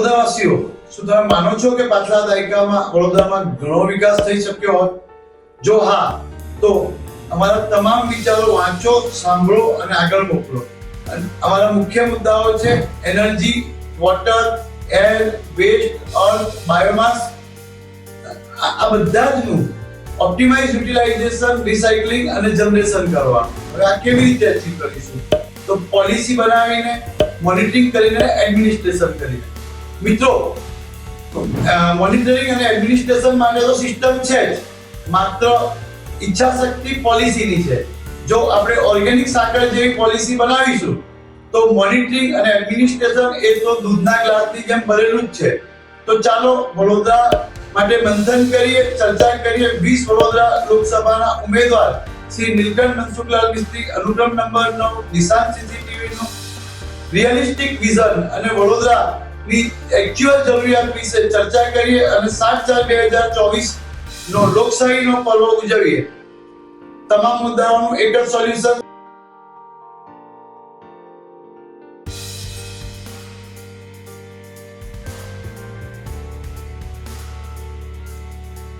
વડોદરાવાસીઓ, શું તમે માનો છો કે પાછલા દાયકામાં વડોદરામાં ઘણો વિકાસ થઈ શક્યો હોય? જો હા, તો અમારા તમામ વિચારો વાંચો, સાંભળો અને આગળ મોકલો. અમારા મુખ્ય મુદ્દાઓ છે energy, water, air, waste, earth, biomass. આ બધા જનું ઓપ્ટિમાઇઝ યુટિલાઇઝેશન, રિસાયકલિંગ અને જનરેશન કરવા. હવે આ કેવી રીતે અચીવ કરીશું? તો પોલિસી બનાવીને, મોનિટરિંગ કરીને એડમિનિસ્ટ્રેશન કરીને. મિત્રો મોનિટરિંગ અને એડમિનિસ્ટ્રેશન માટે તો સિસ્ટમ છે જ. માત્ર ઈચ્છા શક્તિ પોલિસીની છે. જો આપણે ઓર્ગેનિક સાકર જેવી પોલિસી બનાવીશું, તો મોનિટરિંગ અને એડમિનિસ્ટ્રેશન એ તો દૂધના ગ્લાસની જેમ ભરેલું જ છે. તો ચાલો વડોદરા માટે મંથન કરીએ, ચર્ચા કરીએ વીસ વડોદરા લોકસભાના ઉમેદવાર શ્રી નીલકંઠ મનસુખલાલ મિસ્ત્રી, અનુક્રમ નંબર નવ નિશાન સીસીટીવી નું રિયલિસ્ટિક વિઝન અને વડોદરાની એકચ્યુઅલ જરૂરિયાત વિશે ચર્ચા કરીએ અને સાત ચાર બે હજાર ચોવીસ નો લોકશાહીનો પર્વ ઉજવીએ. તમામ મુદ્દાઓનું એક જ સોલ્યુશન